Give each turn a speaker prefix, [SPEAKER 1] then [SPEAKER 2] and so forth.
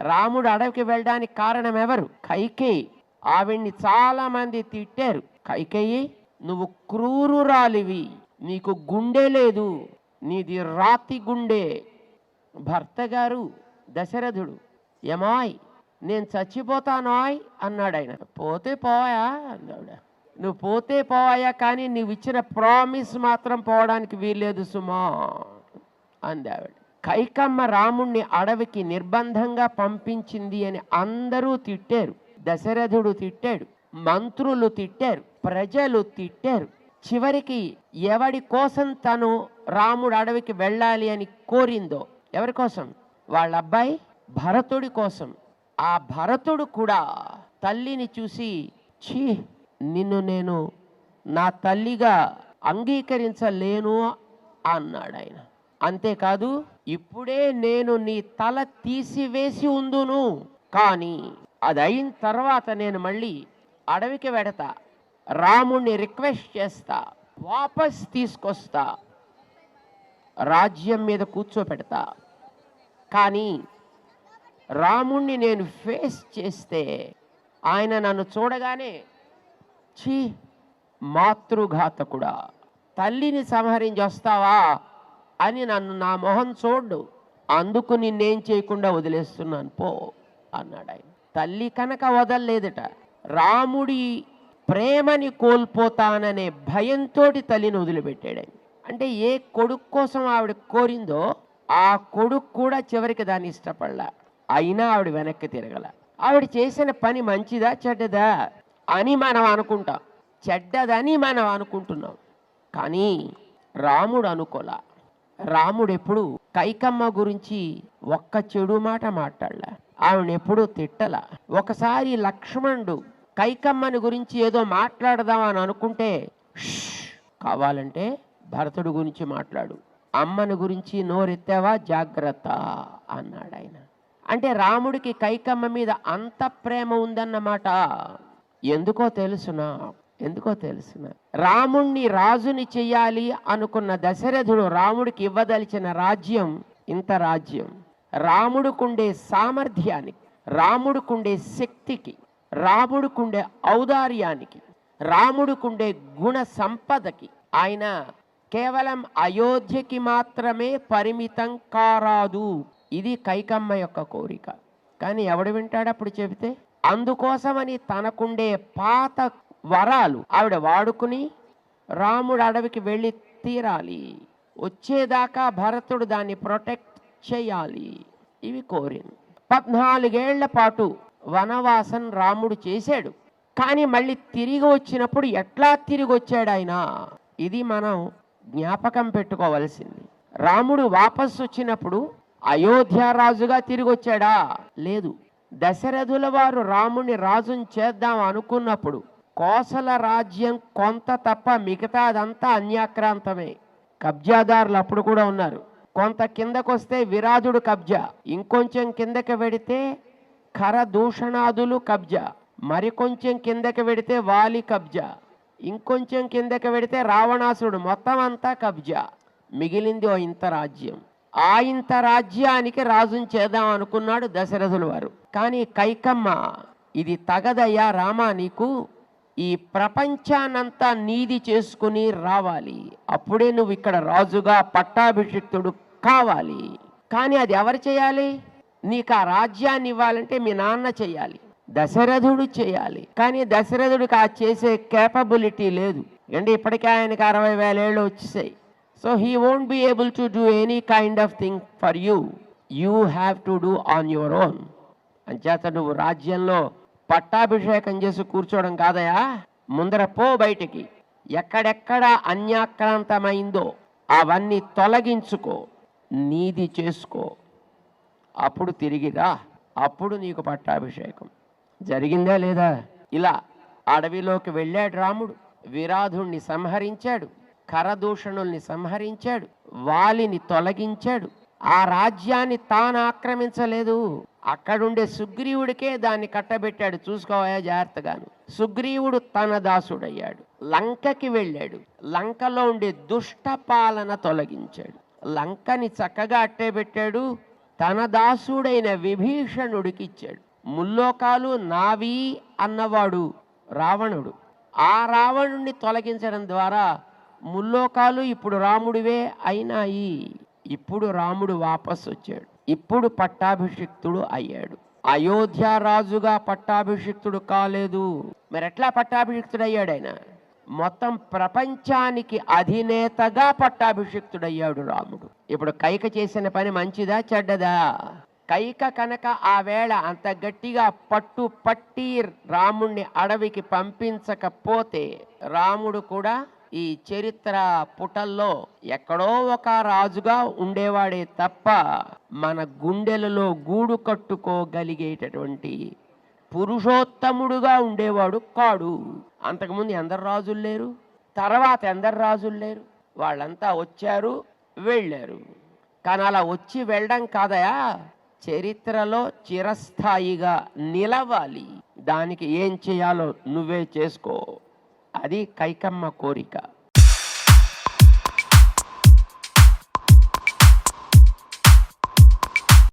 [SPEAKER 1] రాముడు అడవికి వెళ్ళడానికి కారణం ఎవరు? కైకేయి. ఆవిడ్ని చాలామంది తిట్టారు. కైకేయి నువ్వు క్రూరురాలివి. నీకు గుండె లేదు. నీది రాతి గుండె. భర్త గారు దశరథుడు ఏమాయ్ నేను చచ్చిపోతానాయ్ అన్నాడు ఆయన. పోతే పోయా అన్నాడు నువ్వు పోతే పోయా కానీ నువ్వు ఇచ్చిన ప్రామిస్ మాత్రం పోవడానికి వీల్లేదు సుమా అంది ఆవిడ. కైకమ్మ రాముణ్ణి అడవికి నిర్బంధంగా పంపించింది అని అందరూ తిట్టారు. దశరథుడు తిట్టాడు. మంత్రులు తిట్టారు. ప్రజలు తిట్టారు. చివరికి ఎవడి కోసం తను రాముడు అడవికి వెళ్ళాలి అని కోరిందో ఎవరి కోసం? వాళ్ళ అబ్బాయి భరతుడి కోసం. ఆ భరతుడు కూడా తల్లిని చూసి ఛీ నిన్ను నేను నా తల్లిగా అంగీకరించలేను అన్నాడు ఆయన అంతేకాదు ఇప్పుడే నేను నీ తల తీసివేసి ఉందును. కానీ అది అయిన తర్వాత నేను మళ్ళీ అడవికి వెడతా. రాముణ్ణి రిక్వెస్ట్ చేస్తా. వాపస్ తీసుకొస్తా. రాజ్యం మీద కూర్చోపెడతా. కానీ రాముణ్ణి నేను ఫేస్ చేస్తే ఆయన నన్ను చూడగానే ఛీ మాతృఘాతకుడా తల్లిని సంహరించి వస్తావా? అని నన్ను నా మొహం చూడు అందుకు నిన్నేం చేయకుండా వదిలేస్తున్నాను పో అన్నాడు ఆయన. తల్లి కనుక వదలలేదట రాముడి ప్రేమని కోల్పోతాననే భయంతో తల్లిని వదిలిపెట్టాడు ఆయన. అంటే ఏ కొడుకు కోసం ఆవిడ కోరిందో ఆ కొడుకు కూడా చివరికి దాన్ని ఇష్టపడలా. అయినా ఆవిడ వెనక్కి తిరగల. ఆవిడ చేసిన పని మంచిదా చెడ్డదా అని మనం అనుకుంటాం. చెడ్డదని మనం అనుకుంటున్నాం. కానీ రాముడు అనుకోలా. రాముడు ఎప్పుడు కైకమ్మ గురించి ఒక్క చెడు మాట మాట్లాడలా. ఆవిడ ఎప్పుడూ తిట్టల. ఒకసారి లక్ష్మణుడు కైకమ్మని గురించి ఏదో మాట్లాడదామని అనుకుంటే "ష్, కావాలంటే భరతుడు గురించి మాట్లాడు. అమ్మని గురించి నోరెత్తావా? జాగ్రత్త అన్నాడు ఆయన. అంటే రాముడికి కైకమ్మ మీద అంత ప్రేమ ఉందన్నమాట. ఎందుకో తెలుసునా? ఎందుకో తెలిసిన రాముణ్ణి రాజుని చెయ్యాలి అనుకున్న దశరథుడు రాముడికి ఇవ్వదలిచిన రాజ్యం ఇంత రాజ్యం. రాముడుకుండే సామర్థ్యానికి రాముడుకుండే శక్తికి రాముడుకుండే ఔదార్యానికి రాముడుకుండే గుణ సంపదకి ఆయన కేవలం అయోధ్యకి మాత్రమే పరిమితం కారాదు. ఇది కైకమ్మ యొక్క కోరిక. కానీ ఎవడు వింటాడప్పుడు చెబితే? అందుకోసమని తనకుండే పాత వరాలు ఆవిడ వాడుకుని రాముడు అడవికి వెళ్ళి తీరాలి. వచ్చేదాకా భరతుడు దాన్ని ప్రొటెక్ట్ చేయాలి. ఇవి కోరింది పద్నాలుగేళ్ళ పాటు వనవాసం రాముడు చేశాడు. కానీ మళ్ళీ తిరిగి వచ్చినప్పుడు ఎట్లా తిరిగి వచ్చాడు ఆయన? ఇది మనం జ్ఞాపకం పెట్టుకోవలసింది. రాముడు వాపసు వచ్చినప్పుడు అయోధ్య రాజుగా తిరిగి వచ్చాడా? లేదు. దశరథుల వారు రాముని రాజుని చేద్దాం అనుకున్నప్పుడు కోసల రాజ్యం కొంత తప్ప మిగతాదంతా అన్యాక్రాంతమే. కబ్జాదారులు అప్పుడు కూడా ఉన్నారు. కొంత కిందకొస్తే విరాజుడు కబ్జా. ఇంకొంచెం కిందకి వెడితే ఖర దూషణాదులు కబ్జా. మరికొంచెం కిందకి వెడితే వాలి కబ్జా. ఇంకొంచెం కిందకి వెడితే రావణాసుడు మొత్తం అంతా కబ్జా. మిగిలింది ఓ ఇంత రాజ్యం. ఆ ఇంత రాజ్యానికి రాజుని చేద్దాం అనుకున్నాడు దశరథుల వారు. కానీ కైకమ్మ ఇది తగదయ్యా రామా నీకు? ఈ ప్రపంచానంతా నీది చేసుకుని రావాలి. అప్పుడే నువ్వు ఇక్కడ రాజుగా పట్టాభిషిక్తుడు కావాలి. కానీ అది ఎవరు చేయాలి? నీకు ఆ రాజ్యాన్ని ఇవ్వాలంటే మీ నాన్న చేయాలి. దశరథుడు చేయాలి. కానీ దశరథుడికి ఆ చేసే కేపబిలిటీ లేదు. అంటే ఇప్పటికే ఆయనకి అరవై వేల ఏళ్ళు వచ్చేసాయి. So he won't be able to do any kind of thing for you you have to do on your own అంచేత నువ్వు రాజ్యంలో పట్టాభిషేకం చేసి కూర్చోవడం కాదయా? ముందర పో బయటికి. ఎక్కడెక్కడ అన్యాక్రాంతమైందో అవన్నీ తొలగించుకో నీది చేసుకో. అప్పుడు తిరిగిరా అప్పుడు నీకు పట్టాభిషేకం. జరిగిందా లేదా? ఇలా అడవిలోకి వెళ్ళాడు రాముడు. విరాధుణ్ణి సంహరించాడు. కరదూషణుల్ని సంహరించాడు. వాలిని తొలగించాడు. ఆ రాజ్యాన్ని తాను ఆక్రమించలేదు. అక్కడుండే సుగ్రీవుడికే దాన్ని కట్టబెట్టాడు. చూసుకోవా జాగ్రత్తగాను. సుగ్రీవుడు తన దాసుడయ్యాడు. లంకకి వెళ్ళాడు. లంకలో ఉండే దుష్ట పాలన తొలగించాడు. లంకని చక్కగా అట్టే పెట్టాడు. తన దాసుడైన విభీషణుడికి ఇచ్చాడు. ముల్లోకాలు నావి అన్నవాడు రావణుడు. ఆ రావణుణ్ణి తొలగించడం ద్వారా ముల్లోకాలు ఇప్పుడు రాముడివే అయినాయి. ఇప్పుడు రాముడు వాపస్ వచ్చాడు ఇప్పుడు పట్టాభిషిక్తుడు అయ్యాడు. అయోధ్య రాజుగా పట్టాభిషిక్తుడు కాలేదు. మరి ఎట్లా పట్టాభిషిక్తుడు అయ్యాడు ఆయన? మొత్తం ప్రపంచానికి అధినేతగా పట్టాభిషిక్తుడయ్యాడు రాముడు. ఇప్పుడు కైక చేసిన పని మంచిదా చెడ్డదా? కైక కనుక ఆ వేళ అంత గట్టిగా పట్టు పట్టి రాముణ్ణి అడవికి పంపించకపోతే రాముడు కూడా ఈ చరిత్ర పుటల్లో ఎక్కడో ఒక రాజుగా ఉండేవాడే తప్ప మన గుండెలలో గూడు కట్టుకోగలిగేటటువంటి పురుషోత్తముడుగా ఉండేవాడు కాడు. అంతకుముందు ఎందరు రాజులు లేరు? తర్వాత ఎందరు రాజులు లేరు? వాళ్ళంతా వచ్చారు వెళ్ళారు. కానీ అలా వచ్చి వెళ్ళడం కాదయా? చరిత్రలో చిరస్థాయిగా నిలవాలి. దానికి ఏం చేయాలో నువ్వే చేసుకో. అది కైకమ్మ కోరిక.